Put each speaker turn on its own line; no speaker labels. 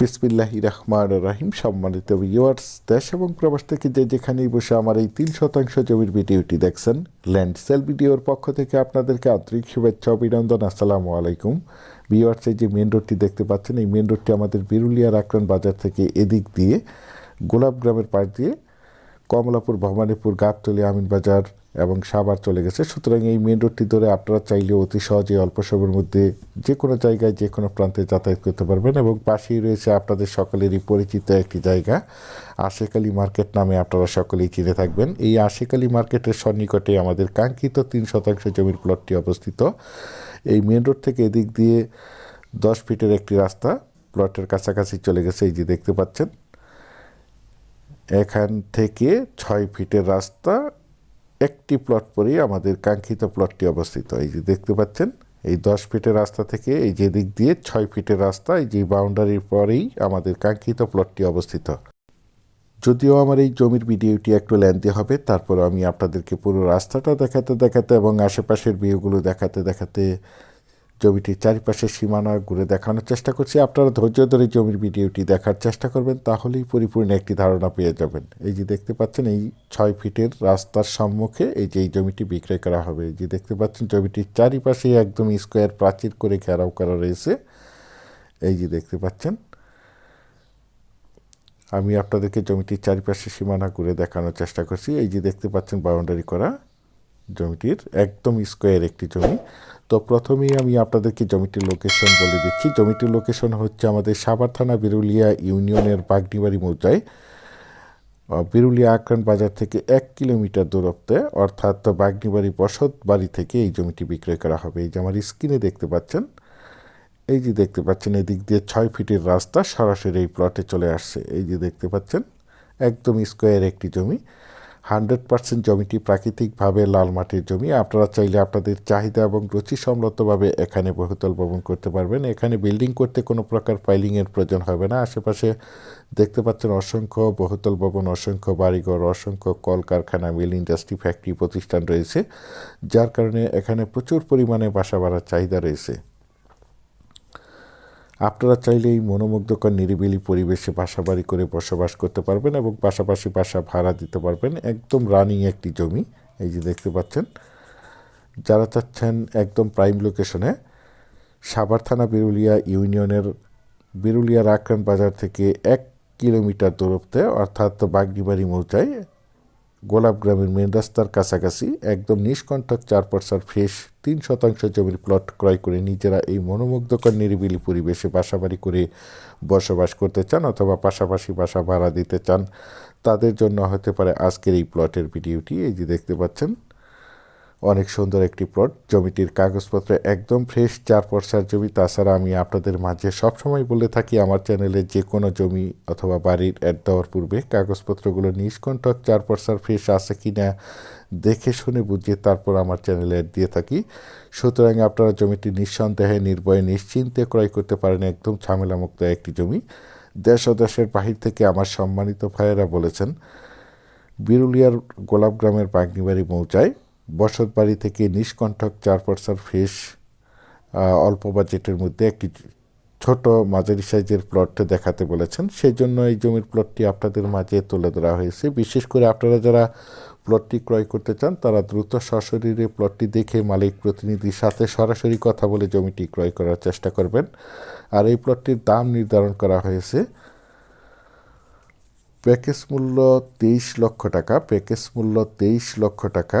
বিসমিল্লাহি রহমান রাহিম, সম্মানিত ভিউয়ার্স দেশ এবং প্রবাস থেকে যে যেখানেই বসে আমার এই তিন শতাংশ জমির ভিডিওটি দেখছেন ল্যান্ড সেল ভিডিওর পক্ষ থেকে আপনাদেরকে আন্তরিক শুভেচ্ছা, অভিনন্দন, আসসালামু আলাইকুম। ভিউয়ার্স এই যে মেন রোডটি দেখতে পাচ্ছেন, এই মেন রোডটি আমাদের বিরুলিয়ার আক্রান বাজার থেকে এদিক দিয়ে, গোলাপ গ্রামের পাশ দিয়ে কমলাপুর, ভবানীপুর, গাবতলি আমিন বাজার এবং সাবার চলে গেছে। সুতরাং এই মেন রোডটি ধরে আপনারা চাইলে অতি সহজে অল্প সময়ের মধ্যে যে কোনো জায়গায়, যে কোনো প্রান্তে যাতায়াত করতে পারবেন এবং পাশেই রয়েছে আপনাদের সকলেরই পরিচিত একটি জায়গা আশেকালি মার্কেট নামে আপনারা সকলেই চিনে থাকবেন। এই আশেকালি মার্কেটের সন্নিকটে আমাদের কাঙ্ক্ষিত তিন শতাংশ জমির প্লটটি অবস্থিত। এই মেন রোড থেকে এদিক দিয়ে দশ ফিটের একটি রাস্তা প্লটের কাছাকাছি চলে গেছে, এই যে দেখতে পাচ্ছেন। এখান থেকে ছয় ফিটের রাস্তা একটি প্লট পরেই আমাদের কাঙ্ক্ষিত প্লটটি অবস্থিত। এই যে দেখতে পাচ্ছেন, এই দশ ফিটের রাস্তা থেকে এই যে দিক দিয়ে ছয় ফিটের রাস্তা, এই যে বাউন্ডারির পরেই আমাদের কাঙ্ক্ষিত প্লটটি অবস্থিত। যদিও আমার এই জমির ভিডিওটি একটু লেন্দি হবে, তারপর আমি আপনাদেরকে পুরো রাস্তাটা দেখাতে দেখাতে এবং আশেপাশের ভিউগুলো দেখাতে দেখাতে জমিটির চারিপাশের সীমানা ঘুরে দেখানোর চেষ্টা করছি। আপনারা ধৈর্য ধরে জমির ভিডিওটি দেখার চেষ্টা করবেন, তাহলেই পরিপূর্ণ একটি ধারণা পেয়ে যাবেন। এই যে দেখতে পাচ্ছেন, এই ছয় ফিটের রাস্তার সম্মুখে এই যে এই জমিটি বিক্রয় করা হবে, এই যে দেখতে পাচ্ছেন, জমিটির চারিপাশে একদম স্কোয়ার প্রাচীর করে ঘেরাও করা রয়েছে। এই যে দেখতে পাচ্ছেন, আমি আপনাদেরকে জমিটির চারিপাশে সীমানা ঘুরে দেখানোর চেষ্টা করছি। এই যে দেখতে পাচ্ছেন, বাউন্ডারি করা জমিটির একদম স্কোয়ার একটি জমি। তো প্রথমেই আমি আপনাদেরকে জমিটির লোকেশন বলে দিচ্ছি। জমিটির লোকেশন হচ্ছে আমাদের সাভার থানা বিরুলিয়া ইউনিয়নের বাগনিবাড়ি মৌজায়। বিরুলিয়া আক্রান বাজার থেকে এক কিলোমিটার দূরত্বে, অর্থাৎ বাগনিবাড়ি বসত বাড়ি থেকে এই জমিটি বিক্রয় করা হবে। এই যে আমার স্ক্রিনে দেখতে পাচ্ছেন, এই যে দেখতে পাচ্ছেন, এদিক দিয়ে ছয় ফিটের রাস্তা সরাসরি এই প্লটে চলে আসছে। এই যে দেখতে পাচ্ছেন, একদম স্কোয়ার একটি জমি। হান্ড্রেড পার্সেন্ট জমিটি প্রাকৃতিকভাবে লাল মাটির জমি। আপনারা চাইলে আপনাদের চাহিদা এবং রুচি সম্মতভাবে এখানে বহুতল ভবন করতে পারবেন। এখানে বিল্ডিং করতে কোনো প্রকার ফাইলিংয়ের প্রয়োজন হবে না। আশেপাশে দেখতে পাচ্ছেন অসংখ্য বহুতল ভবন, অসংখ্য বাড়িঘর, অসংখ্য কলকারখানা, মিল ইন্ডাস্ট্রি, ফ্যাক্টরি প্রতিষ্ঠান রয়েছে, যার কারণে এখানে প্রচুর পরিমাণে বাসা বাড়ার চাহিদা রয়েছে। আপনারা চাইলে এই মনোমুগ্ধকর, নিরিবিলি পরিবেশে বাসা বাড়ি করে বসবাস করতে পারবেন এবং পাশাপাশি বাসা ভাড়া দিতে পারবেন। একদম রানিং একটি জমি, এই যে দেখতে পাচ্ছেন। যারা চাচ্ছেন একদম প্রাইম লোকেশনে, সাভার থানা বিরুলিয়া ইউনিয়নের বিরুলিয়ার আক্রান বাজার থেকে এক কিলোমিটার দূরত্বে, অর্থাৎ বাগনিবাড়ি মৌজায় গোলাপ গ্রামের মেন রাস্তার কাছাকাছি একদম নিষ্কণ্ঠক চার পার্সার ফ্রেশ তিন শতাংশ জমির প্লট ক্রয় করে নিজেরা এই মনোমুগ্ধকর নিরিবিলি পরিবেশে বাসাবাড়ি করে বসবাস করতে চান অথবা পাশাপাশি বাসা ভাড়া দিতে চান, তাদের জন্য হতে পারে আজকের এই প্লটের ভিডিওটি। এই যে দেখতে পাচ্ছেন অনেক সুন্দর একটি প্লট জমিটির কাগজপত্র একদম ফ্রেশ চার পর্সার জমি। তাছাড়া আমি আপনাদের মাঝে সবসময় বলে থাকি, আমার চ্যানেলে যে কোনো জমি অথবা বাড়ির অ্যাড দেওয়ার পূর্বে কাগজপত্রগুলো নিষ্কণ্ঠক চার পর্সার ফ্রেশ আছে কি না দেখে শুনে বুঝিয়ে তারপর আমার চ্যানেলে অ্যাড দিয়ে থাকি। সুতরাং আপনারা জমিটি নিঃসন্দেহে, নির্ভয়ে, নিশ্চিন্তে ক্রয় করতে পারেন। একদম ঝামেলামুক্ত একটি জমি। দেশ ও দেশের বাহির থেকে আমার সম্মানিত ভাইয়েরা বলেছেন, বিরুলিয়ার গোলাপ গ্রামের বাগনিবাড়ি মৌচায় বসত বাড়ি থেকে নিষ্কণ্ঠক চার পার্সার ফ্রেশ অল্প বাজেটের মধ্যে একটি ছোট মাঝারি সাইজের প্লট দেখাতে বলেছেন। সেই জন্য এই জমির প্লটটি আপনাদের মাঝে তুলে ধরা হয়েছে। বিশেষ করে আপনারা যারা প্লটটি ক্রয় করতে চান, তারা দ্রুত সশরীরে প্লটটি দেখে মালিক প্রতিনিধির সাথে সরাসরি কথা বলে জমিটি ক্রয় করার চেষ্টা করবেন। আর এই প্লটটির দাম নির্ধারণ করা হয়েছে প্যাকেজ মূল্য তেইশ লক্ষ টাকা। প্যাকেজ মূল্য তেইশ লক্ষ টাকা।